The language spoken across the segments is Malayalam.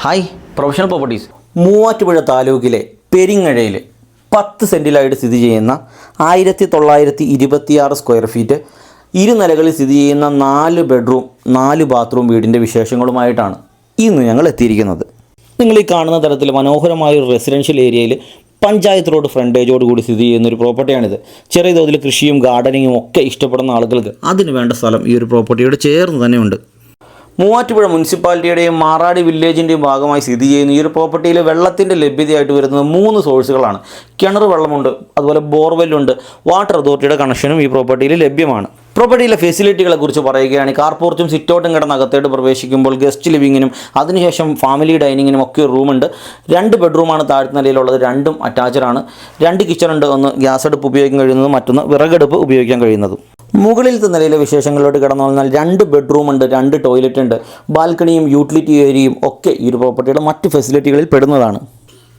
ഹായ് പ്രൊഫഷണൽ പ്രോപ്പർട്ടീസ് മൂവാറ്റുപുഴ താലൂക്കിലെ പെരിങ്ങഴയിൽ പത്ത് സെന്റിലായിട്ട് സ്ഥിതി ചെയ്യുന്ന ആയിരത്തി തൊള്ളായിരത്തി ഇരുപത്തിയാറ് സ്ക്വയർ ഫീറ്റ് ഇരുനിലകളിൽ സ്ഥിതി ചെയ്യുന്ന നാല് ബെഡ്റൂം നാല് ബാത്റൂം വീടിന്റെ വിശേഷങ്ങളുമായിട്ടാണ് ഇന്ന് ഞങ്ങൾ എത്തിയിരിക്കുന്നത്. നിങ്ങൾ ഈ കാണുന്ന തരത്തിൽ മനോഹരമായ ഒരു റെസിഡൻഷ്യൽ ഏരിയയിൽ പഞ്ചായത്ത് റോഡ് ഫ്രണ്ടേജോട് കൂടി സ്ഥിതി ചെയ്യുന്ന ഒരു പ്രോപ്പർട്ടിയാണിത് ചെറിയ തോതിൽ കൃഷിയും ഗാർഡനിങ്ങും ഒക്കെ ഇഷ്ടപ്പെടുന്ന ആളുകൾക്ക് അതിന് വേണ്ട സ്ഥലം ഈ ഒരു പ്രോപ്പർട്ടിയോട് ചേർന്ന് തന്നെയുണ്ട് മൂവാറ്റുപുഴ മുനിസിപ്പാലിറ്റിയുടെയും മാറാടി വില്ലേജിന്റെയും ഭാഗമായി സ്ഥിതി ചെയ്യുന്ന ഈ ഒരു പ്രോപ്പർട്ടിയിൽ വെള്ളത്തിന്റെ ലഭ്യതയായിട്ട് വരുന്നത് മൂന്ന് സോഴ്സുകളാണ്. കിണർ വെള്ളമുണ്ട് അതുപോലെ ബോർവെല്ലുണ്ട്. വാട്ടർ അതോറിറ്റിയുടെ കണക്ഷനും ഈ പ്രോപ്പർട്ടിയിൽ ലഭ്യമാണ്. പ്രോപ്പർട്ടിയിലെ ഫെസിലിറ്റികളെ കുറിച്ച് പറയുകയാണെങ്കിൽ കാർ സിറ്റോട്ടും കിടന്ന് അകത്തേട്ട് പ്രവേശിക്കുമ്പോൾ ഗസ്റ്റ് ലിവിങ്ങിനും അതിനുശേഷം ഫാമിലി ഡൈനിങ്ങിനും ഒക്കെ റൂമുണ്ട്. രണ്ട് ബെഡ്റൂമാണ് താഴ്ത്ത നിലയിലുള്ളത് രണ്ടും അറ്റാച്ചഡാണ് രണ്ട് കിച്ചണുണ്ട് ഒന്ന് ഗ്യാസ് അടുപ്പ് ഉപയോഗിക്കാൻ കഴിയുന്നതും മറ്റൊന്ന് വിറകടുപ്പ് ഉപയോഗിക്കാൻ കഴിയുന്നതും. മുകളിലത്തെ നിലയിലെ വിശേഷങ്ങളിലോട്ട് കടന്നു വന്നാൽ രണ്ട് ബെഡ്റൂം ഉണ്ട് രണ്ട് ടോയ്ലറ്റ് ഉണ്ട്. ബാൽക്കണിയും യൂട്ടിലിറ്റി ഏരിയയും ഒക്കെ ഈ ഒരു പ്രോപ്പർട്ടിയുടെ മറ്റ് ഫെസിലിറ്റികളിൽ പെടുന്നതാണ്.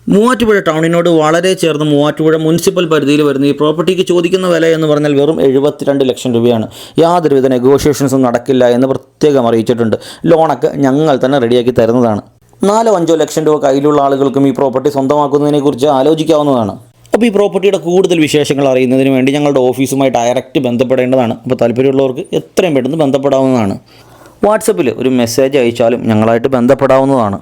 മൂവാറ്റുപുഴ ടൗണിനോട് വളരെ ചേർന്ന് മൂവാറ്റുപുഴ മുനിസിപ്പൽ പരിധിയിൽ വരുന്ന ഈ പ്രോപ്പർട്ടിക്ക് ചോദിക്കുന്ന വില എന്ന് പറഞ്ഞാൽ വെറും എഴുപത്തിരണ്ട് ലക്ഷം രൂപയാണ്. യാതൊരുവിധ നെഗോഷിയേഷൻസും നടക്കില്ല എന്ന് പ്രത്യേകം അറിയിച്ചിട്ടുണ്ട്. ലോണൊക്കെ ഞങ്ങൾ തന്നെ റെഡിയാക്കി തരുന്നതാണ്. നാലോ അഞ്ചോ ലക്ഷം രൂപ കയ്യിലുള്ള ആളുകൾക്കും ഈ പ്രോപ്പർട്ടി സ്വന്തമാക്കുന്നതിനെക്കുറിച്ച് ആലോചിക്കാവുന്നതാണ്. അപ്പോൾ ഈ പ്രോപ്പർട്ടിയുടെ കൂടുതൽ വിശേഷങ്ങൾ അറിയുന്നതിന് വേണ്ടി ഞങ്ങളുടെ ഓഫീസുമായി ഡയറക്റ്റ് ബന്ധപ്പെടേണ്ടതാണ്. അപ്പോൾ താല്പര്യമുള്ളവർക്ക് എത്രയും പെട്ടെന്ന് ബന്ധപ്പെടാവുന്നതാണ്. വാട്സപ്പിൽ ഒരു മെസ്സേജ് അയച്ചാലും ഞങ്ങളായിട്ട് ബന്ധപ്പെടാവുന്നതാണ്.